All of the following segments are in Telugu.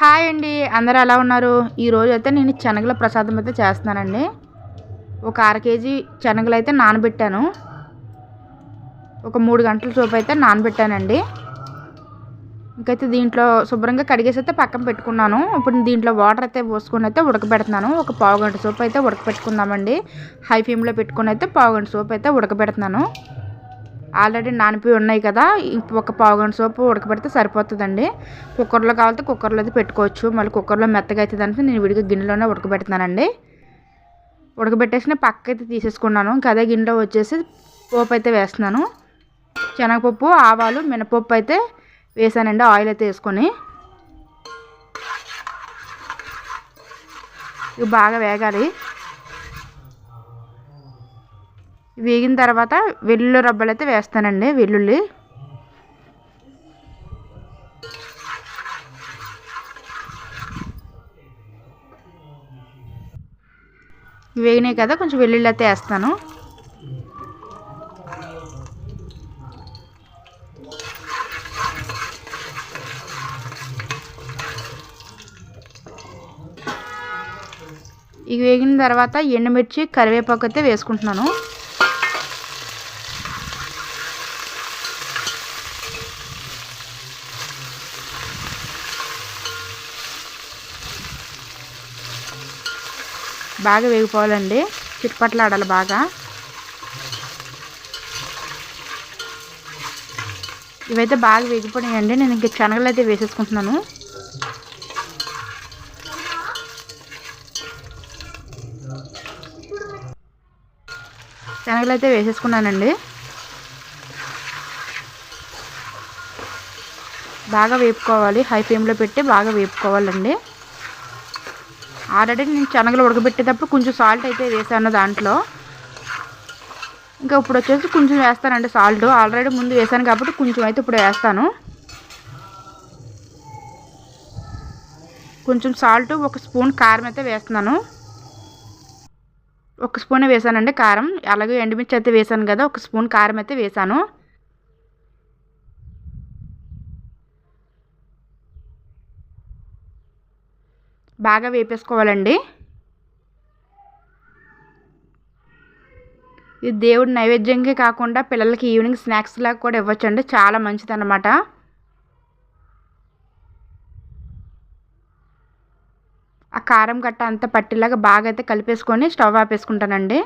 హాయ్ అండి అందరు ఎలా ఉన్నారు? ఈరోజు అయితే నేను శనగల ప్రసాదం అయితే చేస్తున్నానండి. ఒక అర కేజీ శనగలు అయితే నానబెట్టాను. ఒక మూడు గంటల సోపు అయితే నానబెట్టానండి. ఇంకైతే దీంట్లో శుభ్రంగా కడిగేసి అయితే పక్కన పెట్టుకున్నాను. ఇప్పుడు దీంట్లో వాటర్ అయితే పోసుకొని అయితే ఉడకబెడుతున్నాను. ఒక పావు గంట సోపు అయితే ఉడకబెట్టుకుందామండి. హై ఫ్లేమ్లో పెట్టుకుని అయితే పావు గంట సోపు అయితే ఉడకబెడుతున్నాను. ఆల్రెడీ నానిపోయి ఉన్నాయి కదా ఒక పావుగంట సోపు ఉడకబెడితే సరిపోతుందండి. కుక్కర్లో కావాలంటే కుక్కర్లో అయితే పెట్టుకోవచ్చు. మళ్ళీ కుక్కర్లో మెత్తగా అవుతుందంటే నేను విడిగా గిన్నెలోనే ఉడకబెడుతున్నానండి. ఉడకబెట్టేసిన పక్క అయితే తీసేసుకున్నాను. ఇంకా అదే గిన్నెలో వచ్చేసి పోపు అయితే వేస్తున్నాను. శనగపప్పు ఆవాలు మినపప్పు అయితే వేసానండి ఆయిల్ అయితే వేసుకొని. ఇవి బాగా వేగాలి. వేగిన తర్వాత వెల్లుల్లి రబ్బలు అయితే వేస్తానండి వెల్లుల్లి. వేగినాయి కదా కొంచెం వెల్లుల్లి అయితే వేస్తాను. ఇవి వేగిన తర్వాత ఎండుమిర్చి కరివేపాకు అయితే వేసుకుంటున్నాను. బాగా వేగిపోవాలండి. చిట్పట్లాడాలి బాగా. ఇవైతే బాగా వేగిపోయాయండి నేను ఇంక శనగలు అయితే వేసేసుకుంటున్నాను. శనగలు అయితే వేసేసుకున్నానండి. బాగా వేపుకోవాలి. హై ఫ్లేమ్లో పెట్టి బాగా వేపుకోవాలండి. ఆల్రెడీ నేను శనగలు ఉడకబెట్టేటప్పుడు కొంచెం సాల్ట్ అయితే వేసాను దాంట్లో. ఇంకా ఇప్పుడు వచ్చేసి కొంచెం వేస్తానండి సాల్ట్. ఆల్రెడీ ముందు వేసాను కాబట్టి కొంచెం అయితే ఇప్పుడు వేస్తాను. కొంచెం సాల్ట్ ఒక స్పూన్ కారం అయితే వేస్తున్నాను. ఒక స్పూనే వేసానండి కారం. అలాగే ఎండుమిర్చి అయితే వేసాను కదా ఒక స్పూన్ కారం అయితే వేసాను. బాగా వేపేసుకోవాలండి. ఇది దేవుడి నైవేద్యంగా కాకుండా పిల్లలకి ఈవినింగ్ స్నాక్స్ లాగా కూడా ఇవ్వచ్చండి. చాలా మంచిది అన్నమాట ఆ కారం గట్ట అంతా పట్టిలాగా బాగా అయితే కలిపేసుకొని స్టవ్ ఆపేసుకుంటానండి.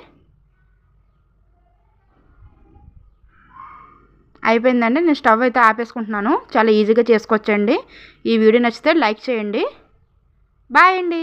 అయిపోయిందండి. నేను స్టవ్ అయితే ఆపేసుకుంటున్నాను. చాలా ఈజీగా చేసుకోవచ్చండి. ఈ వీడియో నచ్చితే లైక్ చేయండి. బాయ్ అండి.